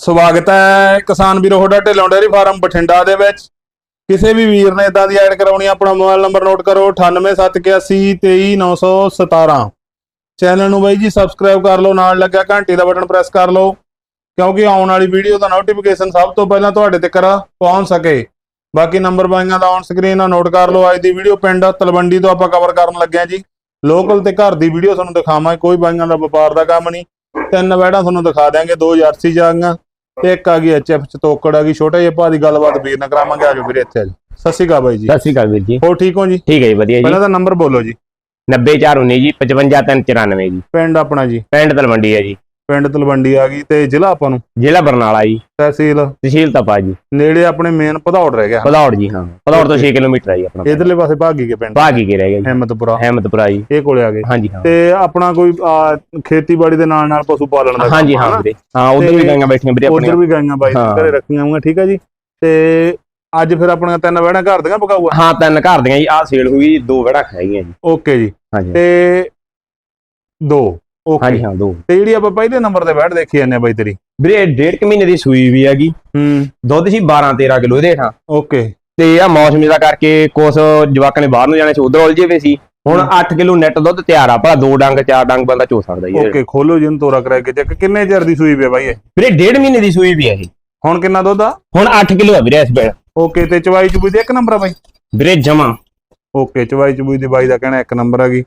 ਸਵਾਗਤ ਹੈ ਕਿਸਾਨ ਵੀਰੋ ਤੁਹਾਡਾ ਢਿੱਲੋਂ ਡੇਅਰੀ ਫਾਰਮ ਬਠਿੰਡਾ ਦੇ ਵਿੱਚ। ਕਿਸੇ ਵੀ ਵੀਰ ਨੇ ਇਦਾਂ ਦੀ ਐਡ ਕਰਾਉਣੀ ਆਪਣਾ ਮੋਬਾਈਲ ਨੰਬਰ ਨੋਟ ਕਰੋ 9871823917 ਚੈਨਲ ਨੂੰ ਬਾਈ ਜੀ ਸਬਸਕ੍ਰਾਈਬ ਕਰ ਲਓ, ਨਾਲ ਲੱਗਿਆ ਘੰਟੀ ਦਾ ਬਟਨ ਪ੍ਰੈਸ ਕਰ ਲਓ, ਕਿਉਂਕਿ ਆਉਣ ਵਾਲੀ ਵੀਡੀਓ ਦਾ ਨੋਟੀਫਿਕੇਸ਼ਨ ਸਭ ਤੋਂ ਪਹਿਲਾਂ ਤੁਹਾਡੇ ਤੱਕ ਪਹੁੰਚ ਸਕੇ। ਬਾਕੀ ਨੰਬਰ ਬਾਈਆਂ ਦਾ ਔਨ ਸਕਰੀਨ ਆ, ਨੋਟ ਕਰ ਲਓ, ਅੱਜ ਦੀ ਵੀਡੀਓ ਪਿੰਡ ਤਲਵੰਡੀ ਤੋਂ ਆਪਾਂ ਕਵਰ ਕਰਨ ਲੱਗੇ ਆ ਜੀ। ਲੋਕਲ ਤੇ ਘਰ ਦੀ ਵੀਡੀਓ ਤੁਹਾਨੂੰ ਦਿਖਾਵਾਂਗੇ, ਕੋਈ ਬਾਈਆਂ ਦਾ ਵਪਾਰ ਦਾ ਕੰਮ ਨਹੀਂ। ਤਿੰਨ ਵੈੜਾਂ ਤੁਹਾਨੂੰ ਦਿਖਾ ਦਿਆਂਗੇ, ਦੋ ਜਰਸੀ ਜਾਗੀਆਂ। ਇੱਕ ਆ ਗਈ ਐਚਐਫ ਚ ਤੋਕੜ ਆ ਗਈ ਛੋਟੇ ਜਿਹੇ ਭਾ ਦੀ ਗੱਲਬਾਤ ਵੀਰ ਨਾਲ ਕਰਾਵਾਂਗੇ ਆਜੋ ਵੀਰੇ ਇੱਥੇ ਆਜੋ ਸਤਿ ਸ਼੍ਰੀ ਅਕਾਲ ਬਾਈ ਜੀ। ਸਤਿ ਸ਼੍ਰੀ ਅਕਾਲ ਵੀਰ ਜੀ। ਹੋਰ ਠੀਕ ਹੋ ਜੀ? ਠੀਕ ਹੈ ਜੀ ਵਧੀਆ ਜੀ। ਪਹਿਲਾਂ ਤਾਂ ਨੰਬਰ ਬੋਲੋ ਜੀ। 90419 ਜੀ 55394 ਜੀ। ਪਿੰਡ ਆਪਣਾ ਜੀ। ਪਿੰਡ ਤਲਵੰਡੀ ਹੈ ਜੀ। ਪਿੰਡ ਤਲਵੰਡੀ ਆ ਗਈ ਤੇ ਜ਼ਿਲ੍ਹਾ ਆਪਾਂ ਨੂੰ? ਜ਼ਿਲ੍ਹਾ ਬਰਨਾਲਾ ਜੀ। ਤਹਿਸੀਲ? ਤਹਿਸੀਲ ਤਪਾ ਜੀ ਨੇੜੇ ਆਪਣੇ ਮੇਨ ਭਦੌੜ ਰਹਿ ਗਿਆ। ਭਦੌੜ ਜੀ ਹਾਂ। ਭਦੌੜ ਤੋਂ 6 ਕਿਲੋਮੀਟਰ ਜੀ ਆਪਣਾ ਇਧਰਲੇ ਪਾਸੇ ਭਾਗੀ ਕੇ ਪਿੰਡ। ਭਾਗੀ ਕੇ ਰਹਿ ਗਿਆ ਜੀ। ਹਿੰਮਤਪੁਰਾ। ਅਹਿਮਦਪੁਰਾ ਜੀ। ਇਹ ਕੋਲੇ ਆ ਗਏ। ਹਾਂਜੀ ਹਾਂ। ਤੇ ਆਪਣਾ ਕੋਈ ਆ, ਖੇਤੀਬਾੜੀ ਦੇ ਨਾਲ ਨਾਲ ਪਸ਼ੂ ਪਾਲਣ ਦਾ ਹਾਂਜੀ ਹਾਂ ਵੀਰੇ। ਹਾਂ ਉਧਰ ਵੀ ਗਾਈਆਂ ਬੈਠੀਆਂ ਵੀਰੇ ਉਧਰ ਆਪਣੀਆਂ ਵੀ ਗਾਈਆਂ ਬਾਈ। ਘਰੇ ਰੱਖੀਆਂ ਹੋਈਆਂ ਠੀਕ ਹੈ ਜੀ? ਤੇ ਅੱਜ ਫਿਰ ਆਪਣੀਆਂ ਤਿੰਨ ਵਹਿਣਾ ਘਰ ਦੀਆਂ ਪਕਾਊਗਾ ਹਾਂ ਤਿੰਨ ਘਰ ਦੀਆਂ ਜੀ। ਆਹ ਸੇਲ ਹੋਈ ਦੋ ਵੜਾ ਖਾਈਆਂ ਜੀ। ਓਕੇ ਜੀ। ਹਾਂਜੀ। ਤੇ ਦੋ। ਹਾਂਜੀ ਹਾਂ ਦੋ। ਤੇ ਜਿਹੜੀ ਆਪਾਂ ਪਹਿਲੇ ਨੰਬਰ ਤੇ ਬੈਠ ਦੇਖੀ ਜਾਂਦੇ ਆ ਬਾਈ ਤੇਰੀ। ਵੀਰੇ ਡੇਢ ਕੁ ਮਹੀਨੇ ਦੀ ਸੂਈ ਵੀ ਹੈਗੀ। ਹੂੰ। ਦੁੱਧ ਸੀ 12 13 ਕਿਲੋ ਇਹਦੇ ਹੇਠਾਂ। ਓਕੇ ਤੇ ਆ ਮੌਸਮੀ ਦਾ ਕਰਕੇ ਕੁਛ ਜਵਾਕਾਂ ਨੇ ਬਾਹਰ ਨੂੰ ਜਾਣੇ ਸੀ ਉਧਰ ਉਲਝੇ ਵੇ ਸੀ। ਹੁਣ ਹੂੰ। 8 ਕਿਲੋ ਨੈਟ ਦੁੱਧ ਤਿਆਰ ਆ ਭਲਾ ਦੋ ਡੰਗ ਚਾਰ ਡੰਗ ਬੰਦਾ ਚੋ ਸਕਦਾ ਜੀ। ਓਕੇ ਖੋਲੋ ਜੀ ਨੂੰ ਤੋਰਾ ਕਰਾ ਕੇ ਚੈੱਕ ਕਿੰਨੇ ਚਿਰ ਦੀ ਸੂਈ ਪਈ ਬਾਈ ਇਹ? ਵੀਰੇ ਡੇਢ ਮਹੀਨੇ ਦੀ ਸੂਈ ਵੀ ਹੈ ਇਹ। ਹੁਣ ਕਿੰਨਾ ਦੁੱਧ ਆ? ਹੁਣ 8 ਕਿਲੋ ਹੈ ਵੀਰੇ ਇਸ ਵੇਲੇ। ਓਕੇ ਤੇ ਚਵਾਈ ਚਬੂਈ ਦੇ ਇੱਕ ਨੰਬਰ ਆ ਬਾਈ? ਵੀਰੇ ਜਮਾ। ਓਕੇ ਚਵਾਈ ਚਬੂਈ ਦੀ ਬਾਈ ਦਾ ਕਹਿਣਾ ਇੱਕ ਨੰਬਰ ਆ ਗਈ।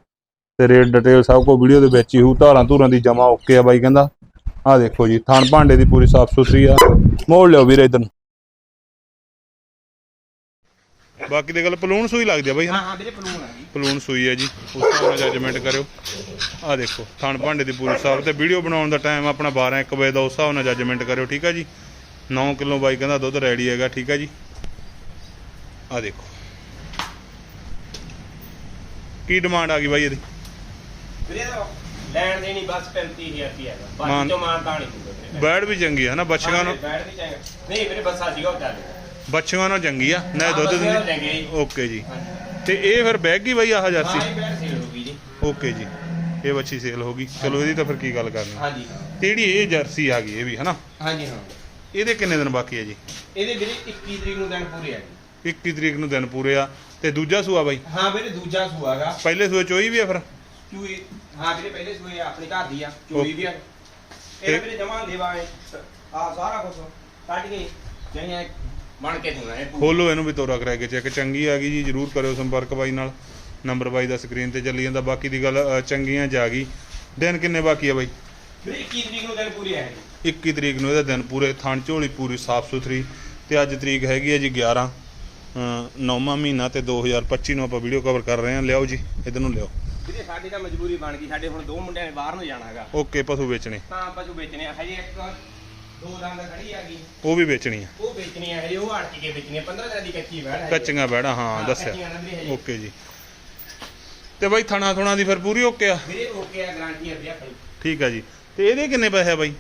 ਤੇ ਰੇਟ ਡਿਟੇਲ ਸਭ ਕੋ ਵੀਡੀਓ ਦੇ ਵਿੱਚ ਹੀ ਹੂ ਧਾਰਾਂ ਧੂਰਾਂ ਦੀ ਜਮਾ ਓਕੇ ਆ ਬਾਈ ਕਹਿੰਦਾ। ਆ ਦੇਖੋ ਜੀ ਥਣ ਭਾਂਡੇ ਦੀ ਪੂਰੀ ਸਾਫ਼ ਸੁਥਰੀ ਆ। ਮੋੜ ਲਿਓ ਵੀਰੇ ਇਧਰ ਬਾਕੀ ਦੀ ਗੱਲ ਪਲੂਣ ਸੂਈ ਲੱਗਦੀ ਆ ਬਾਈ ਹਾਂ ਹਾਂ ਵੀਰੇ ਪਲੂਨ ਆ ਜੀ। ਪਲੂਣ ਸੂਈ ਹੈ ਜੀ। ਉਸ ਨਾਲ ਜੱਜਮੈਂਟ ਕਰਿਓ। ਆ ਦੇਖੋ ਥਣ ਭਾਂਡੇ ਦੀ ਪੂਰੀ ਸਾਫ਼ ਤੇ ਵੀਡੀਓ ਬਣਾਉਣ ਦਾ ਟਾਈਮ ਆਪਣਾ 12 1 ਵਜੇ ਦਾ ਉਸ ਹਿਸਾਬ ਨਾਲ ਜੱਜਮੈਂਟ ਕਰਿਓ ਠੀਕ ਆ ਜੀ? 9 ਕਿਲੋ ਬਾਈ ਕਹਿੰਦਾ ਦੁੱਧ ਰੈਡੀ ਹੈਗਾ ਠੀਕ ਆ ਜੀ? ਆ ਦੇਖੋ। ਕੀ ਡਿਮਾਂਡ ਆ ਗਈ ਬਾਈ ਇਹਦੀ? ਵੀਰੇ ਲੈਣ ਦੇਣੀ ਬਸ 35000 ਰੁਪਏ ਹੈਗਾ। ਮਾਨ- ਬਾਕੀ ਤੋਂ ਮਾਨ ਤਾਂ ਨਹੀਂ ਪੂਰਾ ਵੀਰੇ। ਬੈਡ ਵੀ ਚੰਗੀ ਆ ਨਾ ਬੱਚੀਆਂ ਨੂੰ ਬੈਠ ਵੀ ਚਾਹੀਦਾ ਨਹੀਂ ਵੀਰੇ ਬੱਸਾ ਸੀਗਾ ਉਹ ਚੱਲ ਬੱਚੀਆਂ ਨੂੰ ਚੰਗੀ ਆ ਨਾ ਹਾਂ, ਦੁੱਧ ਬੱਚਿਆਂ ਨੂੰ ਦੀ ਚੰਗੀ ਆ ਜੀ। ਓਕੇ ਜੀ। ਹਾਂਜੀ। ਤੇ ਇਹ ਫਿਰ ਬੈਗ ਹੀ ਬਾਈ ਆਹ ਜਰਸੀ ਇਹ ਬੈਠ ਸੀ ਹੋਊਗੀ ਜੀ। ਓਕੇ ਜੀ। ਇਹ ਬੱਚੀ ਸੇਲ ਹੋ ਗਈ। ਚਲੋ ਇਹਦੀ ਤਾਂ ਫਿਰ ਕੀ ਗੱਲ ਕਰਨੀ? ਹਾਂਜੀ। ਤੇ ਜਿਹੜੀ ਇਹ ਜਰਸੀ ਆ ਗਈ ਇਹ ਵੀ ਹਨਾ? ਹਾਂਜੀ ਹਾਂ। ਇਹਦੇ ਕਿੰਨੇ ਦਿਨ ਬਾਕੀ ਹੈ ਜੀ? ਇਹਦੇ ਵੀਰੇ 21 ਤਰੀਕ ਨੂੰ ਦਿਨ ਪੂਰੇ ਆ ਜੀ। 21 ਤਰੀਕ ਨੂੰ ਦਿਨ ਪੂਰੇ ਆ। ਤੇ ਦੂਜਾ ਸੂਆ ਬਾਈ? ਹਾਂ ਵੀਰੇ ਦੂਜਾ ਸੂਆਗਾ ਪਹਿਲੇ ਸੂਏ ਚੋਈ ਵੀ ਆ ਫਿਰ? ਚੂਈ ਹਾਂ ਵੀਰੇ ਪਹਿਲੇ ਸੂਏ ਆਪਣੇ ਘਰ ਦੀ ਆ ਚੂਈ ਵੀ ਆ। ਤੇ- ਇਹ ਵੀਰੇ ਜਮਾ ਦੇਵਾ ਆ ਸਾਰਾ ਕੁਝ ਕੱਢ ਕੇ ਜਿਹੜੀਆਂ ਬਣ ਕੇ ਦੇਣਾ ਇਹ ਪੂਰਾ। ਖੋਲੋ ਇਹਨੂੰ ਵੀ ਤੋਰਾ ਕਰਾ ਕੇ ਚੈੱਕ ਚੰਗੀ ਆ ਗਈ ਜੀ ਜਰੂਰ ਕਰਿਓ ਸੰਪਰਕ ਬਾਈ ਨਾਲ। ਨੰਬਰ ਬਾਈ ਦਾ ਸਕਰੀਨ ਤੇ ਚੱਲੀ ਜਾਂਦਾ ਬਾਕੀ ਦੀ ਗੱਲ ਅ, ਚੰਗੀਆਂ ਜਾ ਗਈ। ਦਿਨ ਕਿੰਨੇ ਬਾਕੀ ਆ ਬਾਈ? ਵੀਰੇ 21 ਤਰੀਕ ਨੂੰ ਦਿਨ ਪੂਰੇ ਆ ਜੀ 21 ਤਰੀਕ ਨੂੰ ਇਹਦਾ ਦਿਨ ਪੂਰੇ ਥਣ ਝੋਲੀ ਪੂਰੀ ਸਾਫ਼ ਸੁਥਰੀ। ਤੇ ਅੱਜ ਤਰੀਕ ਹੈਗੀ ਹੈ ਜੀ 11 ਨੌਵਾਂ ਮਹੀਨਾ ਤੇ 2025 ਨੂੰ ਆਪਾਂ ਵੀਡੀਓ ਕਵਰ ਕਰ ਰਹੇ ਹਾਂ। ਲਿਆਓ ਜੀ ਇਧਰ ਨੂੰ ਲਿਆਓ। ਵੀਰੇ ਸਾਡੀ ਤਾਂ ਮਜਬੂਰੀ ਬਣ ਗਈ। ਸਾਡੇ ਹੁਣ ਦੋ ਮੁੰਡਿਆਂ ਨੇ ਬਾਹਰ ਨੂੰ ਜਾਣਾ ਹੈਗਾ। ਓਕੇ ਪਸ਼ੂ ਵੇਚਣੇ। ਤਾਂ ਪਸ਼ੂ ਵੇਚਣੇ ਆ। ਹਜੇ ਇੱਕ ਦੋ ਦੰਦ ਖੜੀ ਆ ਗਈ ਉਹ ਵੀ ਵੇਚਣੀ ਆ। ਉਹ ਵੇਚਣੀ ਆ ਹਜੇ ਉਹ ਅੜਕ ਕੇ ਵੇਚਣੀ ਆ। 15 ਦਿਨਾਂ ਦੀ ਕੱਚੀ ਬੈੜ ਹੈ ਕੱਚੀਆਂ ਬੈੜਾ ਹਾਂ ਦੱਸਿਆ। ਓਕੇ ਜੀ। ਤੇ ਬਾਈ ਥਣਾ ਥੁਣਾ ਦੀ ਫਿਰ ਪੂਰੀ ਓਕੇ ਆ? ਵੀਰੇ ਓਕੇ ਆ ਗਾਰੰਟੀ ਆ ਵੀਰੇ ਆਪਣੀ। ਠੀਕ ਆ ਜੀ। ਤੇ ਇਹਦੇ ਕਿੰਨੇ ਪੈਸੇ ਆ ਬਾਈ?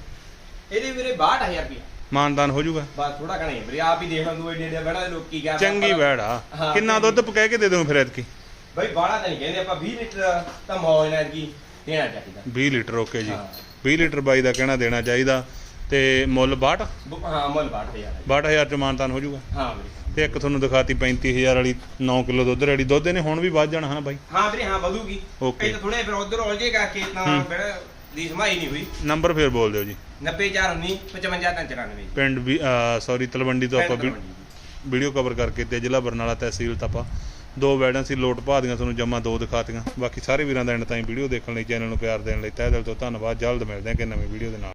ਇਹਦੇ ਵੀਰੇ 62000 ਰੁਪਏ ਮਾਨਦਾਨ ਹੋ ਜਾਊਗਾ। ਬਸ ਥੋੜਾ ਘਣੇ ਵੀਰੇ। ਆਪ ਹੀ ਦੇਖ ਏਡੇ ਏਡੇ ਬੜਾ ਲੋਕੀ ਕਿਆ ਚੰਗੀ ਹਾਂ, ਕਿੰਨਾ। ਦੁੱਧ ਪਕਾ ਕੇ ਦੇ ਦਿਓ ਫਿਰ ਐਤਕੀ? ਬਈ ਬਾਹਲਾ ਤਾਂ ਨਹੀਂ ਕਹਿੰਦੇ ਆਪਾਂ 20 ਲੀਟਰ ਤਾਂ ਮੌਜ ਨਾਲ ਕੀ ਦੇਣਾ ਚਾਹੀਦਾ। 20 ਲੀਟਰ ਓਕੇ ਜੀ। ਹਾਂ। 20 ਲੀਟਰ ਬਾਈ ਦਾ ਕਹਿਣਾ ਦੇਣਾ ਚਾਹੀਦਾ। ਤੇ ਮੁੱਲ 62 ਬ- ਹਾਂ ਮੁੱਲ ਬਾਟ ਤੇ ਯਾਰ 62000 ਚ ਮਾਨਦਾਨ ਹੋ ਜਾਊਗਾ। ਹਾਂ ਵੀਰੇ। ਤੇ ਇੱਕ ਤੁਹਾਨੂੰ ਦਿਖਾਤੀ 35000 ਵਾਲੀ 9 ਕਿਲੋ ਦੁੱਧ ਰੈਡੀ। ਦੁੱਧ ਇਹਨੇ ਹੁਣ ਵੀ ਵੱਧ ਜਾਣਾ ਹਨਾ ਬਾਈ? ਹਾਂ ਵੀਰੇ ਹਾਂ ਵਧੂਗੀ। Okay. ਇਹ ਤਾਂ ਥੋੜੇ ਫਿਰ ਉਧਰ ਉਲਝੇ ਕਰਕੇ ਤਾਂ ਹੂੰ। ਫਿਰ ਦੀ ਸਮਾਈ ਨਹੀਂ ਹੋਈ। ਨੰਬਰ ਫੇਰ ਬੋਲ ਦਿਓ ਜੀ। 90419 5594 ਪਿੰਡ ਵੀ ਸੌਰੀ ਤਲਵੰਡੀ ਤੋਂ ਆਪਾਂ ਵੀ- ਵੀਡੀਓ ਕਵਰ ਕਰਕੇ ਤੇ ਜ਼ਿਲ੍ਹਾ ਬਰਨਾਲਾ ਤਹਿਸੀਲ ਤਪਾ ਦੋ ਵੈਡਾਂ ਸੀ, ਲੋਟ ਪਾ ਦੀਆਂ ਤੁਹਾਨੂੰ ਜਮਾ ਦੋ ਦਿਖਾਤੀਆਂ। ਬਾਕੀ ਸਾਰੇ ਵੀਰਾਂ ਦਾ ਐਂਡ ਤਾਈਂ ਵੀਡੀਓ ਦੇਖਣ ਲਈ, ਚੈਨਲ ਨੂੰ ਪਿਆਰ ਦੇਣ ਲਈ ਤਹਿ ਦਿਲ ਤੋਂ ਧੰਨਵਾਦ। ਜਲਦ ਮਿਲਦੇ ਹਾਂ ਕਿ ਨਵੀਂ ਵੀਡੀਓ ਦੇ ਨਾਲ।